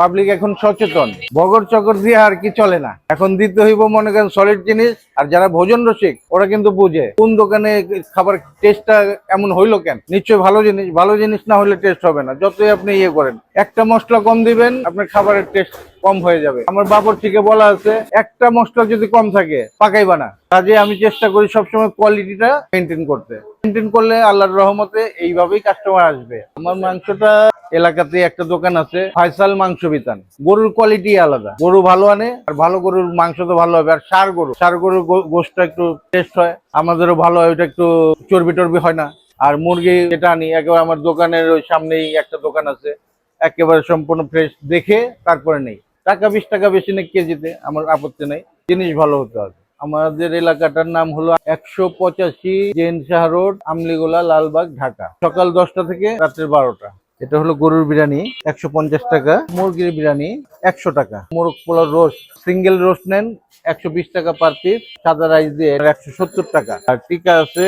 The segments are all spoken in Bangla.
পাবলিক এখন সচেতন। বগর চকর দিয়ে আর কি চলে না। এখন দিতে হইব মনে করেন সলিড জিনিস, আর যারা ভোজন রসিক, ওরা কিন্তু বুঝে, কোন দোকানে খাবার টেস্টটা এমন হইল কেন? নিশ্চয়ই ভালো জিনিস ভালো জিনিস না হলে টেস্ট হবে না। যতই আপনি ইয়ে করেন, একটা মশলা কম দিবেন, আপনার খাবারের টেস্ট কম হয়ে যাবে। আমার বাবর থেকে বলা আছে, একটা মশলা যদি কম থাকে, পাকাইবা না। কাজে আমি চেষ্টা করি সবসময় কোয়ালিটিটা মেনটেন করতে। মেনটেন করলে আল্লাহর রহমতে এইভাবেই কাস্টমার আসবে। আমার মাংসটা এলাকাতে একটা দোকান আছে, ফয়সাল মাংস বিতান। গরুর কোয়ালিটি আলাদা। গরু ভালো আনে, আর ভালো গরুর মাংস তো ভালো হবে। আর সার গরু, সার গরুর গো- গোশটা একটু টেস্ট হয়, আমাদেরও ভালো হয়, ওইটা একটু চর্বি টর্বি হয় না। আর মুরগি যেটা আনি, একেবারে আমার দোকানের ওই সামনেই একটা দোকান আছে, একেবারে সম্পূর্ণ ফ্রেশ দেখে তারপরে নেই। টাকা বিশ টাকা বেশি নেই কেজিতে, আমার আপত্তি নেই। জিনিস ভালো হতে হবে। আমাদের এলাকাটার নাম হলো একশো পঁচাশি জেন শাহ রোড, আমলিগোলা, লালবাগ, ঢাকা। সকাল দশটা থেকে রাত্রের বারোটা। এটা হলো গরুর বিরিয়ানি, একশো পঞ্চাশ টাকা। মুরগির বিরিয়ানি, একশো টাকা। মোরগ পোলার রোস্ট, সিঙ্গেল রোস্ট নেন, একশো বিশ টাকা পার পিস। সাদা রাইস দিয়ে একশো সত্তর টাকা। আর টিকা আছে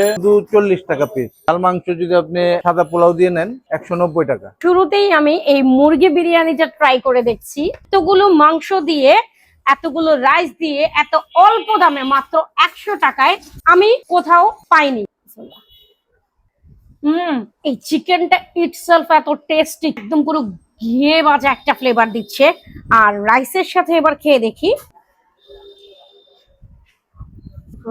চল্লিশ টাকা পিস। লাল মাংস যদি আপনি সাদা পোলাও দিয়ে নেন, একশো নব্বই টাকা। শুরুতেই আমি এই মুরগি বিরিয়ানিটা ট্রাই করে দেখছি। এতগুলো মাংস দিয়ে, এতগুলো রাইস দিয়ে, এত অল্প দামে মাত্র একশো টাকায় আমি কোথাও পাইনি। হুম, এই চিকেনটা ইটসেলফ এত টেস্টি একদম পুরো ঘিয়ে বাজা একটা ফ্লেভার দিচ্ছে। আর রাইসের সাথে এবার খেয়ে দেখি।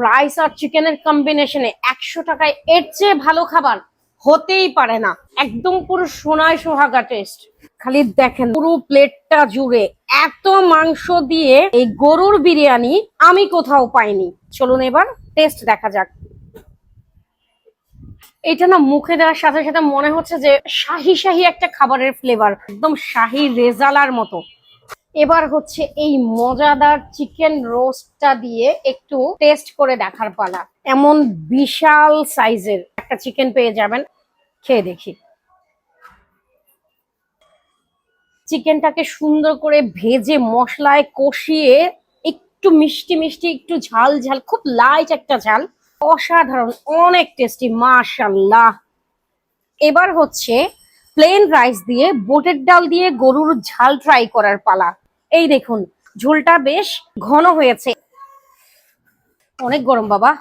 রাইস আর চিকেনের কম্বিনেশনে একশো টাকায় এর চেয়ে ভালো খাবার হতেই পারে না। একদম পুরো সোনায় সোহাগা টেস্ট খালি দেখেন, পুরো প্লেটটা জুড়ে এত মাংস দিয়ে এই গরুর বিরিয়ানি আমি কোথাও পাইনি। চলুন এবার টেস্ট দেখা যাক। এটা না মুখে দেওয়ার সাথে সাথে মনে হচ্ছে যে শাহি শাহি একটা খাবারের ফ্লেভার একদম শাহি রেজালার মতো। এবার হচ্ছে এই মজাদার চিকেন রোস্টটা দিয়ে একটু টেস্ট করে দেখার পালা। এমন বিশাল সাইজের একটা চিকেন পেয়ে যাবেন, খেয়ে দেখি। চিকেনটাকে সুন্দর করে ভেজে মশলায় কষিয়ে একটু মিষ্টি মিষ্টি, একটু ঝাল ঝাল, খুব লাইট একটা ঝাল। অসাধারণ, অনেক টেস্টি মাশাল্লাহ এবার হচ্ছে প্লেন রাইস দিয়ে বোটের ডাল দিয়ে গরুর ঝাল ট্রাই করার পালা। এই দেখুন, ঝোলটা বেশ ঘন হয়েছে। অনেক গরম, বাবা।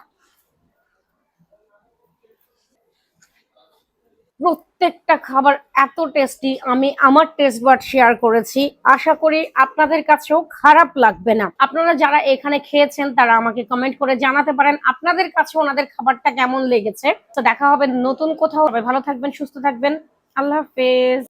প্রত্যেকটা খাবার এত টেস্টি আমি আমার টেস্ট বার শেয়ার করেছি। আশা করি আপনাদের কাছেও খারাপ লাগবে না। আপনারা যারা এখানে খেয়েছেন, তারা আমাকে কমেন্ট করে জানাতে পারেন আপনাদের কাছে ওনাদের খাবারটা কেমন লেগেছে। তো দেখা হবে নতুন কোথাও। ভালো থাকবেন, সুস্থ থাকবেন। আল্লাহ হাফেজ।